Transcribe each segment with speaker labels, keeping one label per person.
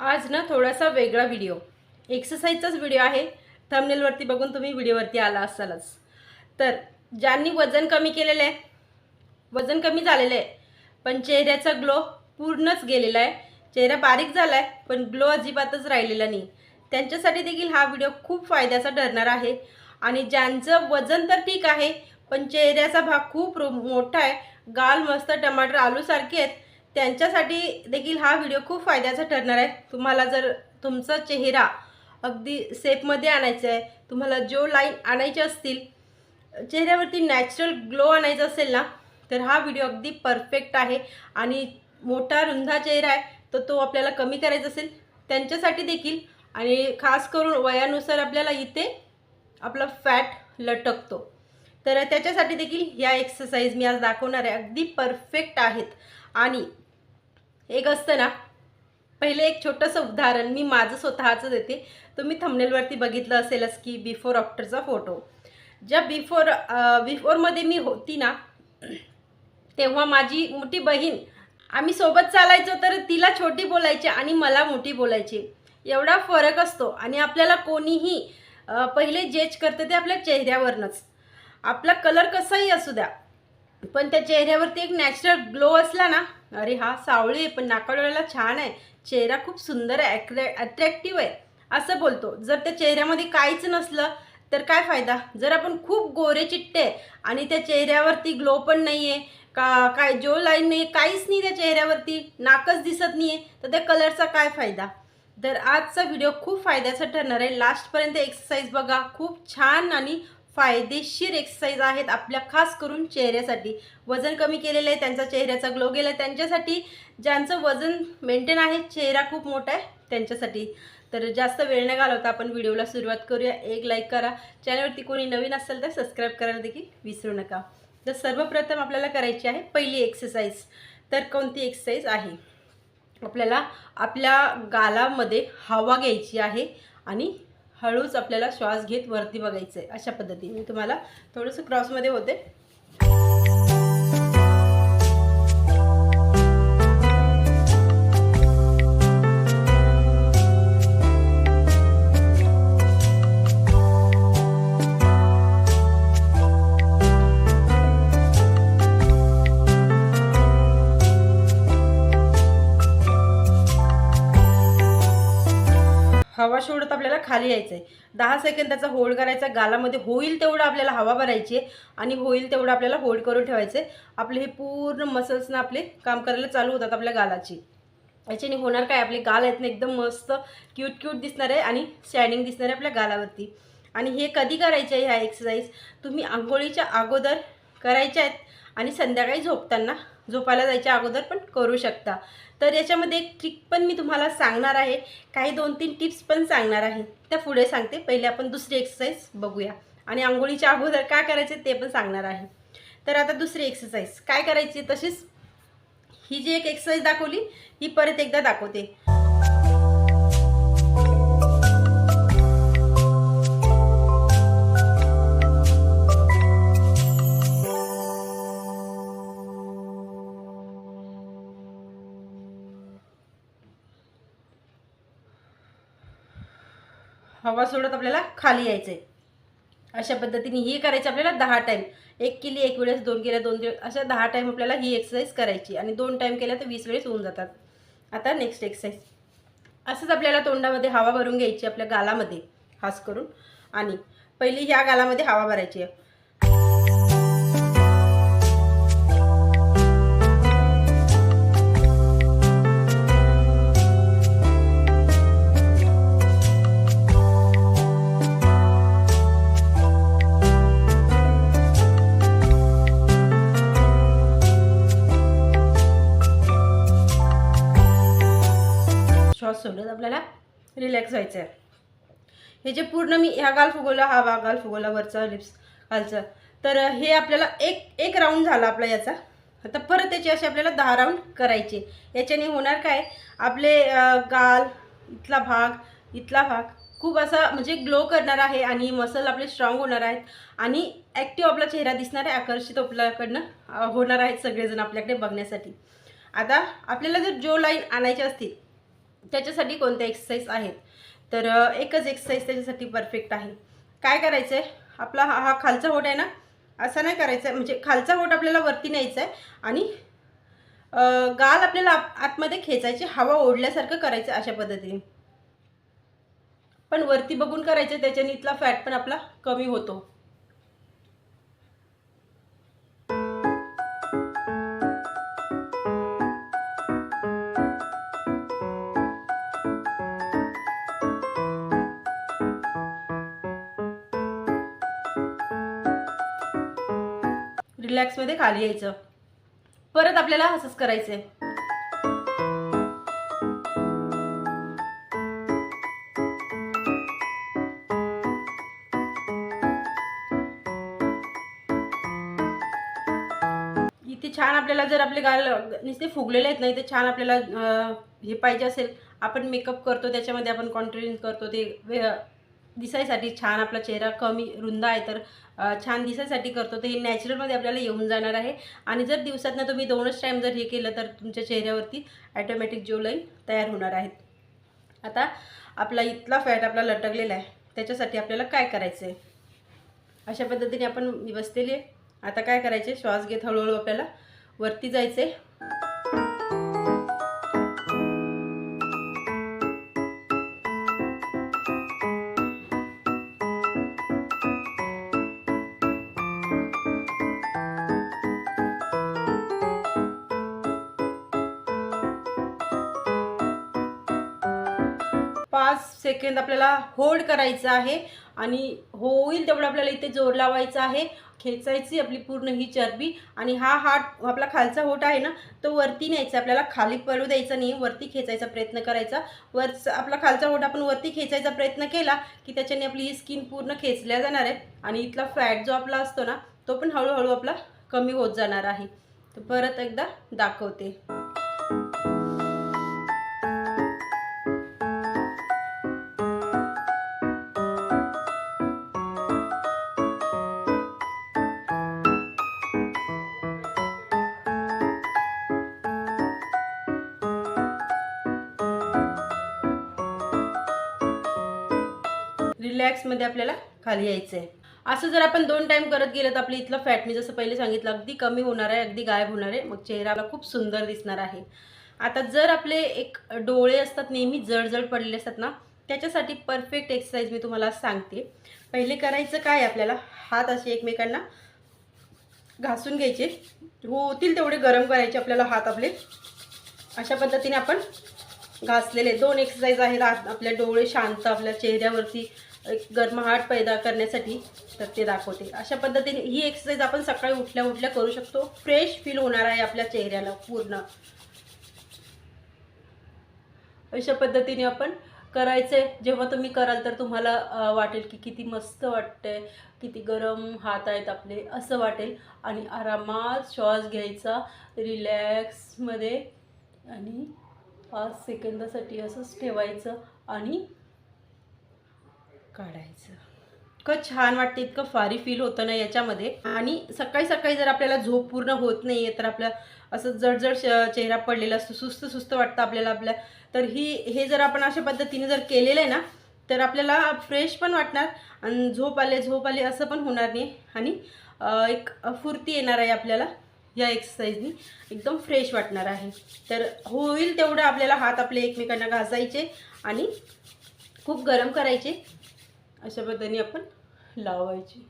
Speaker 1: आज ना थोडासा वेगळा व्हिडिओ एक्सरसाइजचाच व्हिडिओ आहे. थंबनेलवरती बघून तुम्ही व्हिडिओवरती आला असालच. तर ज्यांनी वजन कमी केलेलं आहे वजन कमी झालेलं आहे पण चेहऱ्याचा ग्लो पूर्णच गेलेला आहे. चेहरा बारीक झाला आहे पण ग्लो अजिबातच राहिलेला नाही. त्यांच्यासाठी देखील हा व्हिडिओ खूप फायद्याचा ठरणार आहे. आणि ज्यांचं वजन तर ठीक आहे पण चेहऱ्याचा भाग खूप रो- मोठा आहे गाल मस्त टमाटर आलूसारखे आहेत त्यांच्यासाठी देखील हा व्हिडिओ खूप फायद्याचा ठरणार आहे. तुम्हाला जर तुमचा चेहरा अगदी सेपमध्ये आणायचा आहे तुम्हाला जो लाईन आणायचे असतील चेहऱ्यावरती नॅचरल ग्लो आणायचा असेल ना तर हा व्हिडिओ अगदी परफेक्ट आहे. आणि मोठा रुंदा चेहरा आहे तर तो आपल्याला कमी करायचा असेल त्यांच्यासाठी देखील. आणि खास करून वयानुसार आपल्याला इथे आपला फॅट लटकतो. तर त्याच्यासाठी देखील ह्या एक्सरसाइज मी आज दाखवणार आहे. अगदी परफेक्ट आहेत. आणि एक असतं ना पहिले एक छोटंसं उदाहरण मी माझं स्वतःचं देते. तुम्ही थंबनेलवरती बघितलं असेलच की बिफोर आफ्टरचा फोटो ज्या बिफोर बिफोरमध्ये मी होती ना तेव्हा माझी मोठी बहीण आम्ही सोबत चालायचो तर तिला छोटी बोलायची आणि मला मोठी बोलायची. एवढा फरक असतो आणि आपल्याला कोणीही पहिले जेज करतं ते आपल्या चेहऱ्यावरनंच. आपला कलर कसाही असू द्या पण त्या चेहऱ्यावरती एक नॅचरल ग्लो असला ना अरे हा सावळी आहे पण नाकाडोळ्याला छान आहे. चेहरा खूप सुंदर आहे ॲक्रे अट्रॅक्टिव्ह आहे. असं बोलतो. जर त्या चेहऱ्यामध्ये काहीच नसलं तर काय फायदा? जर आपण खूप गोरे चिट्टे आहे आणि त्या चेहऱ्यावरती ग्लो पण नाही आहे का काय जो लाईन नाही काहीच नाही त्या चेहऱ्यावरती नाकच दिसत नाही आहे तर त्या कलरचा काय फायदा? तर आजचा व्हिडिओ खूप फायद्याचा ठरणार आहे. लास्टपर्यंत एक्सरसाइज बघा. खूप छान आणि फायदेशीर एक्सरसाइज आहेत आपल्या खास करून चेहऱ्यासाठी. वजन कमी केलेलं आहे त्यांचा चेहऱ्याचा ग्लो गेला आहे त्यांच्यासाठी ज्यांचं वजन मेंटेन आहे चेहरा खूप मोठा आहे त्यांच्यासाठी. तर जास्त वेळ न घालवता आपण व्हिडिओला सुरुवात करूया. एक लाईक करा. चॅनलवरती कोणी नवीन असेल तर सबस्क्राईब करायला देखील विसरू नका. तर सर्वप्रथम आपल्याला करायची आहे पहिली एक्सरसाइज तर कोणती एक्सरसाइज आहे? आपल्याला आपल्या गालामध्ये हवा घ्यायची आहे आणि हळूच आपल्याला श्वास घेत वरती बघायचं आहे अशा पद्धतीने. तुम्हाला थोडंसं क्रॉसमध्ये होते. हवा सोडत आपल्याला खाली यायचं आहे दहा सेकंद त्याचा होल्ड करायचा गालामध्ये होईल तेवढं आपल्याला हवा भरायची आहे आणि होईल तेवढं आपल्याला होल्ड करून ठेवायचं आहे. आपले हे पूर्ण मसल्सनं आपले काम करायला चालू होतात आपल्या गालाची. याच्याने होणार काय? आपले गाल आहेत ना एकदम मस्त क्यूट क्यूट दिसणार आहे आणि शायनिंग दिसणार आहे आपल्या गालावरती. आणि हे कधी करायचे आहे ह्या एक्सरसाइज तुम्ही आंघोळीच्या अगोदर करायच्या आहेत आणि संध्याकाळी झोपताना झोपायला जायच्या अगोदर पण करू शकता. तर याच्यामध्ये एक ट्रिक पण मी तुम्हाला सांगणार आहे. काही दोन तीन टिप्स पण सांगणार आहे. त्या पुढे सांगते. पहिले आपण दुसरी एक्सरसाइज बघूया. आणि आंघोळीच्या अगोदर काय करायचे ते पण सांगणार आहे. तर आता दुसरी एक्सरसाइज काय करायची तशीच? ही जी एक एक्सरसाइज दाखवली ही परत एकदा दाखवते. हवा सोडत आपल्याला खाली यायचं आहे अशा पद्धतीने ही करायची आपल्याला दहा टाईम एक केली एक वेळेस दोन केल्या दोन दिवस अशा दहा टाईम आपल्याला ही एक्सरसाइज करायची. आणि दोन टाईम केल्या तर वीस वेळेस होऊन जातात. आता नेक्स्ट एक्सरसाइज असंच आपल्याला तोंडामध्ये हवा भरून घ्यायची आपल्या गालामध्ये. खास करून. आणि पहिली ह्या गालामध्ये हवा भरायची आहे. रिलॅक्स व्हायचं आहे हे जे पूर्ण मी ह्या गाल फुगवला हा बा गाल फुगवला वरचा लिप्स खालचं. तर हे आपल्याला एक एक राऊंड झाला आपला याचा. आता परत त्याचे असे आपल्याला दहा राऊंड करायचे. याच्याने होणार काय? आपले गाल इथला भाग इथला भाग खूप असा म्हणजे ग्लो करणार आहे आणि मसल आपले स्ट्रॉंग होणार आहेत. आणि ॲक्टिव्ह आपला चेहरा दिसणार आहे आकर्षित आपल्याकडनं होणार आहेत सगळेजण आपल्याकडे बघण्यासाठी. आता आपल्याला जर जो लाईन आणायची असतील त्याच्यासाठी कोणत्या एक्सरसाइज आहेत? तर एकच एक्सरसाइज त्याच्यासाठी परफेक्ट आहे. काय करायचं आहे आपला हा हा खालचा होट आहे ना? असा नाही करायचा आहे म्हणजे खालचा होट आपल्याला वरती न्यायचा आहे आणि गाल आपल्याला आतमध्ये खेचायची हवा ओढल्यासारखं करायचं अशा पद्धतीने. पण वरती बघून करायचं त्याच्याने इथला फॅट पण आपला कमी होतो. रिलॅक्समध्ये खाली यायचं. परत आपल्याला असंच करायचं आहे इथे छान आपल्याला जर आपले गाल नुसते फुगलेले आहेत ना इथे छान आपल्याला हे पाहिजे असेल. आपण मेकअप करतो त्याच्यामध्ये आपण कॉन्ट्रीन करतो ते दिसायसाठी छान आपला चेहरा कमी रुंद आहे तर छान दिसायसाठी करतो. तर हे नॅचरलमध्ये आपल्याला येऊन जाणार आहे. आणि जर दिवसातनं तुम्ही दोनच टाईम जर हे केलं तर तुमच्या चेहऱ्यावरती ॲटोमॅटिक जो लाईन तयार होणार आहेत आता आपला इथला फॅट आपला लटकलेला आहे. त्याच्यासाठी आपल्याला काय करायचं आहे अशा पद्धतीने आपण मी बसलेली आहे आता काय करायचे श्वास घेत हळूहळू आपल्याला वरती जायचे सेकंद आपल्याला होल्ड करायचं आहे. आणि होईल तेवढं आपल्याला इथे जोर लावायचा आहे. खेचायची आपली पूर्ण ही चरबी. आणि हा हात आपला खालचा होट आहे ना तो वरती न्यायचा. आपल्याला खाली पडू द्यायचा नाही वरती खेचायचा प्रयत्न करायचा. वरचा आपला खालचा होट आपण वरती खेचायचा प्रयत्न केला की त्याच्याने आपली ही स्किन पूर्ण खेचल्या जाणार आहे. आणि इथला फॅट जो आपला असतो ना तो पण हळूहळू आपला कमी होत जाणार आहे. तर परत एकदा दाखवते. रिलॅक्समध्ये आपल्याला खाली यायचं आहे. असं जर आपण दोन टाईम करत गेलं तर आपलं इथलं फॅट मी जसं पहिले सांगितलं अगदी कमी होणार आहे अगदी गायब होणार आहे. मग चेहरा आपला खूप सुंदर दिसणार आहे. आता जर आपले एक डोळे असतात नेहमी जडजड पडलेले असतात ना त्याच्यासाठी परफेक्ट एक्सरसाइज मी तुम्हाला सांगते. पहिले करायचं काय आपल्याला? हात असे एकमेकांना घासून घ्यायचे. होतील तेवढे गरम करायचे आपल्याला हात आपले. अशा पद्धतीने आपण घासलेले दोन एक्सरसाइज आहेत. आपल्या डोळे शांत आपल्या चेहऱ्यावरती एक गरमाहाट पैदा करण्यासाठी तर ते दाखवते. अशा पद्धतीने ही एक्सरसाइज आपण सकाळी उठल्या उठल्या करू शकतो. फ्रेश फील होणार आहे आपल्या चेहऱ्याला पूर्ण. अशा पद्धतीने आपण करायचे. जेव्हा तुम्ही कराल तर तुम्हाला वाटेल की किती मस्त वाटतंय किती गरम हात आहेत आपले असं वाटेल. आणि आरामात श्वास घ्यायचा रिलॅक्समध्ये आणि पाच सेकंदासाठी असंच ठेवायचं आणि काढायचं. इतकं छान वाटतं इतकं फारी फील होतं ना याच्यामध्ये. आणि सकाळी सकाळी जर आपल्याला झोप पूर्ण होत नाही आहे तर आपल्या असं जडजड श- चेहरा पडलेला असतो सुस्त सुस्त वाटतं आपल्याला आपल्या. तर ही हे जर आपण अशा पद्धतीने जर केलेलं आहे ना तर आपल्याला फ्रेश पण वाटणार आणि झोप आले झोप आले असं पण होणार नाही. आणि एक फुर्ती येणार आहे आपल्याला. या एक्सरसाइजनी एकदम फ्रेश वाटणार आहे. तर होईल तेवढं आपल्याला हात आपले एकमेकांना घासायचे आणि खूप गरम करायचे. अशा पद्धतीने आपण लावायचे.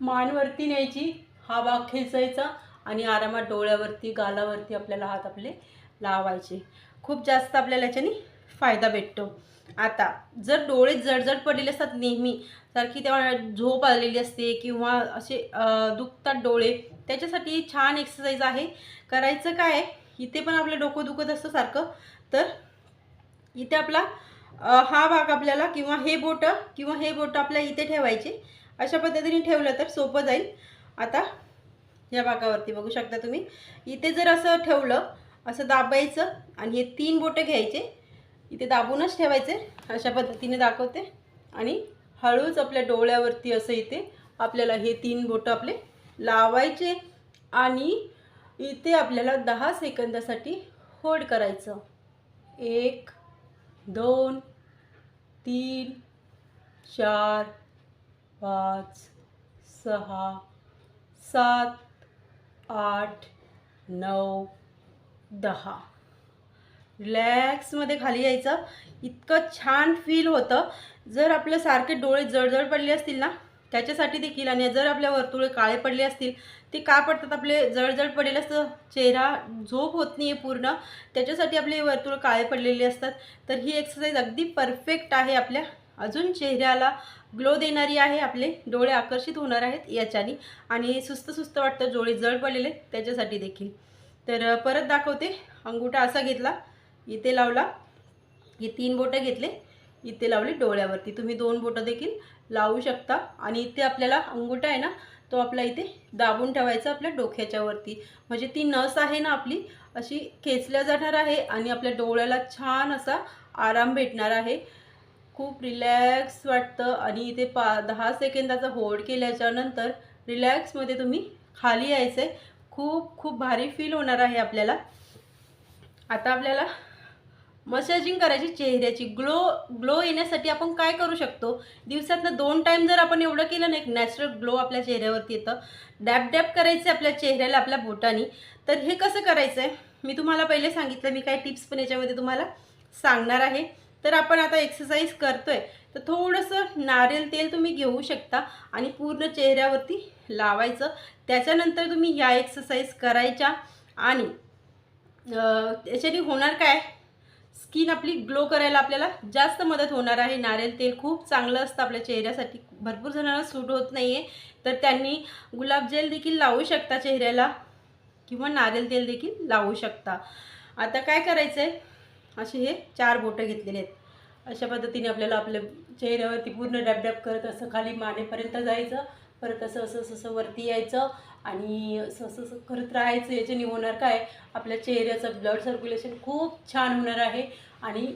Speaker 1: मानवरती न्यायची हा भाग खेचायचा आणि आरामात डोळ्यावरती गालावरती आपल्याला हात आपले लावायचे. खूप जास्त आपल्याला याच्याने फायदा भेटतो. आता जर डोळे जडजड पडलेले असतात नेहमी सारखी तेव्हा झोप आलेली असते किंवा असे दुखतात डोळे त्याच्यासाठी छान एक्सरसाइज आहे. करायचं काय इथे पण आपलं डोकं दुखत असतं सारखं तर इथे आपला हा भाग आपल्याला किंवा हे बोटं किंवा हे बोटं आपल्या इथे ठेवायचे. अशा पद्धतीने ठेवलं तर सोपं जाईल. आता या भागावरती बघू शकता तुम्ही. इथे जर असं ठेवलं असं दाबायचं आणि हे तीन बोटं घ्यायचे इथे दाबूनच ठेवायचे. अशा पद्धतीने दाखवते. आणि हळूच आपल्या डोळ्यावरती असं इथे आपल्याला हे तीन बोटं आपले लावायचे आणि इथे आपल्याला दहा सेकंदासाठी होल्ड करायचं. एक दोन तीन चार पाच सहा सात आठ नऊ दहा. रिलॅक्समध्ये खाली यायचं. इतकं छान फील होतं. जर आपलं सारखे डोळे जळजळ पडले असतील ना त्याच्यासाठी देखील आणि जर आपल्या वर्तुळे काळे पडले असतील ते का पडतात? आपले जळजळ पडलेलं असतं. चेहरा झोप होत नाही आहे पूर्ण. त्याच्यासाठी आपले वर्तुळ काळे पडलेले असतात. तर ही एक्सरसाइज अगदी परफेक्ट आहे आपल्या. अजून चेहऱ्याला ग्लो देणारी आहे. आपले डोळे आकर्षित होणार आहेत याच्याने. आणि सुस्त सुस्त वाटतं. डोळे जळ पडलेले त्याच्यासाठी देखील. तर परत दाखवते. अंगुठा असा घेतला. इथे लावला. हे तीन बोटं घेतले. इथे लावले डोळ्यावरती. तुम्ही दोन बोटं देखील लावू शकता. आणि इथे आपल्याला अंगुठा आहे ना तो आपला इथे दाबून ठेवायचा आपल्या डोक्याच्यावरती. म्हणजे ती नस आहे ना आपली अशी खेचल्या जाणार आहे आणि आपल्या डोळ्याला छान असा आराम भेटणार आहे. खूप रिलॅक्स वाटतं. आणि इथे पा दहा सेकंदाचा होल्ड केल्याच्यानंतर रिलॅक्समध्ये तुम्ही खाली यायचं आहे खूप खूप भारी फील होणार आहे आपल्याला. आता आपल्याला मसाजिंग करायची चेहऱ्याची ग्लो ग्लो येण्यासाठी आपण काय करू शकतो? दिवसातनं दोन टाईम जर आपण एवढं केलं ना एक नॅचरल ग्लो आपल्या चेहऱ्यावरती येतं. डॅप डॅप करायचं आपल्या चेहऱ्याला आपल्या बोटानी. तर हे कसं करायचं आहे मी तुम्हाला पहिले सांगितलं मी काय टिप्स पण याच्यामध्ये तुम्हाला सांगणार आहे. तर आपण आता एक्सरसाइज करतोय. तर थोडंसं नारियल तेल तुम्ही घेऊ शकता आणि पूर्ण चेहऱ्यावरती लावायचं. त्याच्यानंतर तुम्ही ह्या एक्सरसाइज करायच्या आणि अं, त्याच्याने होणार काय? स्किन आपली ग्लो करायला आपल्याला जास्त मदत होणार आहे. नारळ तेल खूप चांगलं असतं आपल्या चेहऱ्यासाठी. भरपूर जणांना सूट होत नाही आहे तर त्यांनी गुलाब जेल देखील लावू शकता चेहऱ्याला. किंवा नारळ तेल देखील लावू शकता. आता काय करायचं आहे असे हे चार बोटं घेतलेले आहेत. अशा पद्धतीने आपल्याला आपल्या चेहऱ्यावरती पूर्ण डॅब करत असं खाली मानेपर्यंत जायचं. परत असं असं असं वरती यायचं. आणि असं करत राहायचं याच्याने होणार काय? आपल्या चेहऱ्याचं ब्लड सर्क्युलेशन खूप छान होणार आहे. आणि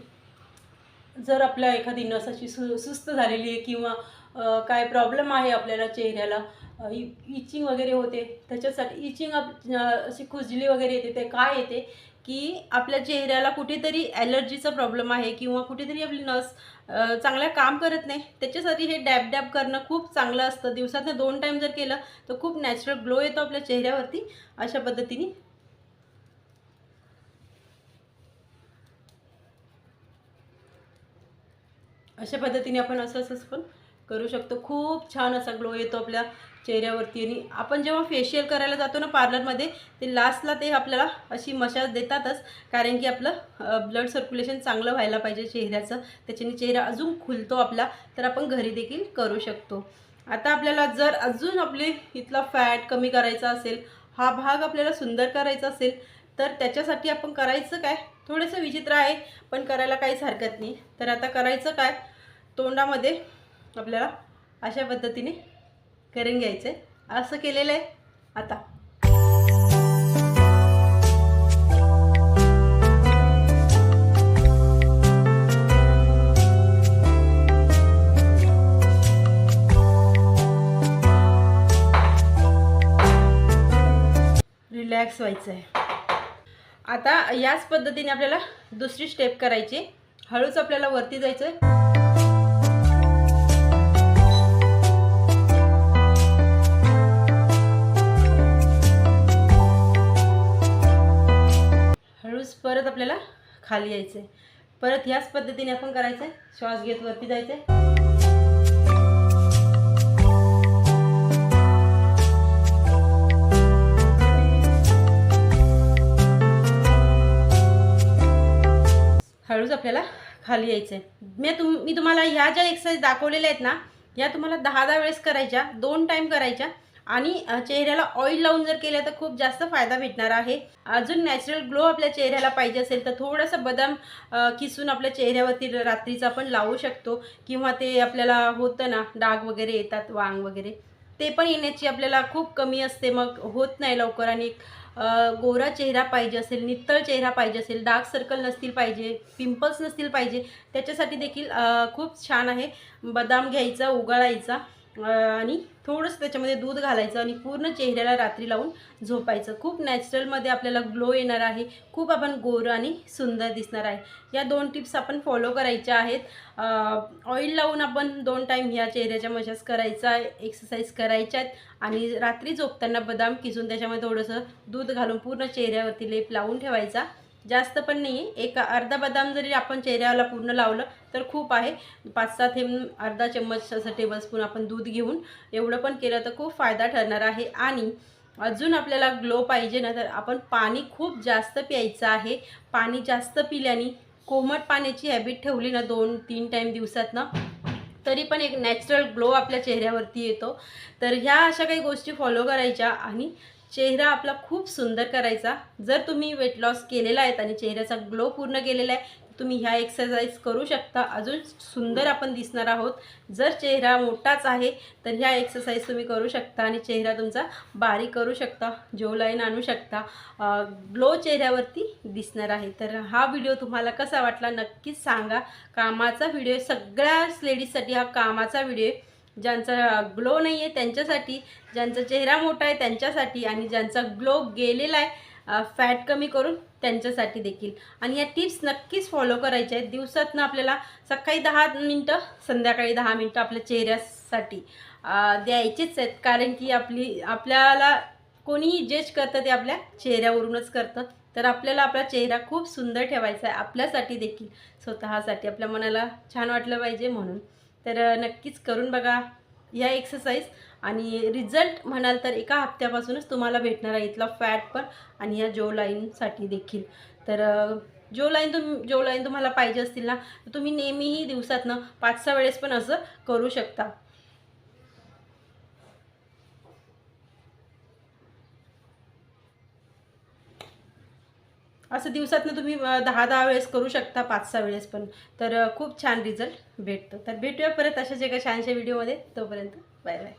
Speaker 1: जर आपल्या एखादी नस अशी सु सुस्त झालेली आहे किंवा काय प्रॉब्लेम आहे आपल्याला चेहऱ्याला इचिंग वगैरे होते त्याच्यासाठी इचिंग अशी खुजली वगैरे येते ते काय येते? की आपल्या चेहऱ्याला कुठेतरी ॲलर्जीचा प्रॉब्लेम आहे किंवा कुठेतरी आपली नस चांगलं काम करत नाही. त्याच्यासाठी हे डॅब डॅब करणं खूप चांगलं असतं. दिवसातनं दोन टाईम जर केलं तर खूप नॅचरल ग्लो येतो आपल्या चेहऱ्यावरती. अशा पद्धतीने. अशा पद्धतीने आपण असं असंच पण करू शकतो. खूप छान असा ग्लो येतो आपल्या चेहऱ्यावरती. आणि आपण जेव्हा फेशियल करायला जातो ना पार्लरमध्ये ते लास्टला ते आपल्याला अशी मशाज देतातच. कारण की आपलं ब्लड सर्क्युलेशन चांगलं व्हायला पाहिजे चेहऱ्याचं. त्याच्याने चेहरा अजून खुलतो आपला. तर आपण घरी देखील करू शकतो. आता आपल्याला जर अजून आपले इथला फॅट कमी करायचा असेल हा भाग आपल्याला सुंदर करायचा असेल तर त्याच्यासाठी आपण करायचं काय? थोडंसं विचित्र आहे पण करायला काहीच हरकत नाही. तर आता करायचं काय? तोंडामध्ये आपल्याला अशा पद्धतीने करून घ्यायचं आहे असं केलेलं आहे. आता. रिलॅक्स व्हायचं आहे आता याच पद्धतीने आपल्याला दुसरी स्टेप करायची हळूच आपल्याला वरती जायचं आहे आपल्याला खाली यायचं आहे परत ह्याच पद्धतीने आपण करायचं आहे श्वास घेत वरती जायचं आहे हळूच आपल्याला खाली यायचं आहे मी तुम मी तुम्हाला ह्या ज्या एक्सरसाइज दाखवलेल्या आहेत ना या तुम्हाला दहा दहा वेळेस करायच्या दोन टाईम करायच्या. आणि चेहऱ्याला ऑइल लावून जर केलं तर खूप जास्त फायदा भेटणार आहे. अजून नॅचरल ग्लो आपल्या चेहऱ्याला पाहिजे असेल तर थोडंसं बदाम किसून आपल्या चेहऱ्यावरती रात्रीचा आपण लावू शकतो. किंवा ते आपल्याला होतं ना डाग वगैरे येतात वांग वगैरे. ते पण येण्याची आपल्याला खूप कमी असते. मग होत नाही लवकर आणि गोरा चेहरा पाहिजे असेल नितळ चेहरा पाहिजे असेल डार्क सर्कल नसतील पाहिजे पिंपल्स नसतील पाहिजे त्याच्यासाठी देखील खूप छान आहे बदाम घ्यायचा उगाळायचा. आणि थोडंसं त्याच्यामध्ये दूध घालायचं आणि पूर्ण चेहऱ्याला रात्री लावून झोपायचं. खूप नॅचरलमध्ये आपल्याला ग्लो येणार आहे. खूप आपण गोर आणि सुंदर दिसणार आहे. या दोन टिप्स आपण फॉलो करायच्या आहेत. ऑइल लावून आपण दोन टाईम ह्या चेहऱ्याच्या मशाज करायचा एक्सरसाइज करायच्या आहेत आणि रात्री झोपताना बदाम किसून त्याच्यामध्ये थोडंसं दूध घालून पूर्ण चेहऱ्यावरती लेप लावून ठेवायचा. जास्त पण नाही आहे एक अर्धा बदाम जरी आपण चेहऱ्याला पूर्ण लावलं तर खूप आहे. पाच सहा थेंब अर्धा चम्मच असं टेबलस्पून आपण दूध घेऊन एवढं पण केलं तर खूप फायदा ठरणार आहे. आणि अजून आपल्याला ग्लो पाहिजे ना तर आपण पाणी खूप जास्त प्यायचं आहे. पाणी जास्त पिल्याने कोमट पाण्याची हॅबिट ठेवली ना दोन तीन टाईम दिवसातनं तरी पण एक नॅचरल ग्लो आपल्या चेहऱ्यावरती येतो. तर ह्या अशा काही गोष्टी फॉलो करायच्या आणि चेहरा आपला खूप सुंदर करायचा. जर तुम्ही वेट लॉस केलेला आहे आणि चेहऱ्याचा ग्लो पूर्ण केलेला आहे तुम्ही ह्या एक्सरसाइज करू शकता. अजून सुंदर आपण दिसणार आहोत. जर चेहरा मोठाच आहे तर ह्या एक्सरसाइज तुम्ही करू शकता आणि चेहरा तुमचा बारीक करू शकता जो लाईन आणू शकता. ग्लो चेहऱ्यावरती दिसणार आहे. तर हा व्हिडिओ तुम्हाला कसा वाटला नक्कीच सांगा. कामाचा व्हिडिओ सगळ्याच लेडीजसाठी हा कामाचा व्हिडिओ आहे. ज्यांचा ग्लो नाही आहे त्यांच्यासाठी ज्यांचा चेहरा मोठा आहे त्यांच्यासाठी आणि ज्यांचा ग्लो गेलेला आहे फॅट कमी करून त्यांच्यासाठी देखील. आणि या टिप्स नक्कीच फॉलो करायच्या आहेत. दिवसातनं आपल्याला सकाळी दहा मिनटं संध्याकाळी दहा मिनटं आपल्या चेहऱ्यासाठी द्यायचीच द्यायचेच आहेत. कारण की आपली आपल्याला कोणीही जज करतं ते आपल्या चेहऱ्यावरूनच करतं. तर आपल्याला आपला चेहरा खूप सुंदर ठेवायचा आहे. आपल्यासाठी देखील स्वतःसाठी आपल्या मनाला छान वाटलं पाहिजे म्हणून. तर नक्कीच करून बघा या एक्सरसाइज आणि रिझल्ट म्हणाल तर एका हप्त्यापासूनच तुम्हाला भेटणार आहे इथला फॅट पण आणि या जो लाईनसाठी देखील. तर जो लाईन तुम जो लाईन तुम्हाला पाहिजे असतील ना तर तुम्ही नेहमीही दिवसातनं पाच सहा वेळेस पण असं करू शकता. असं दिवसातनं तुम्ही दहा दहा वेळेस करू शकता पाच सहा वेळेस पण. तर खूप छान रिझल्ट भेटतो. तर भेटूया परत अशाच एका छानशा व्हिडिओमध्ये तोपर्यंत बाय बाय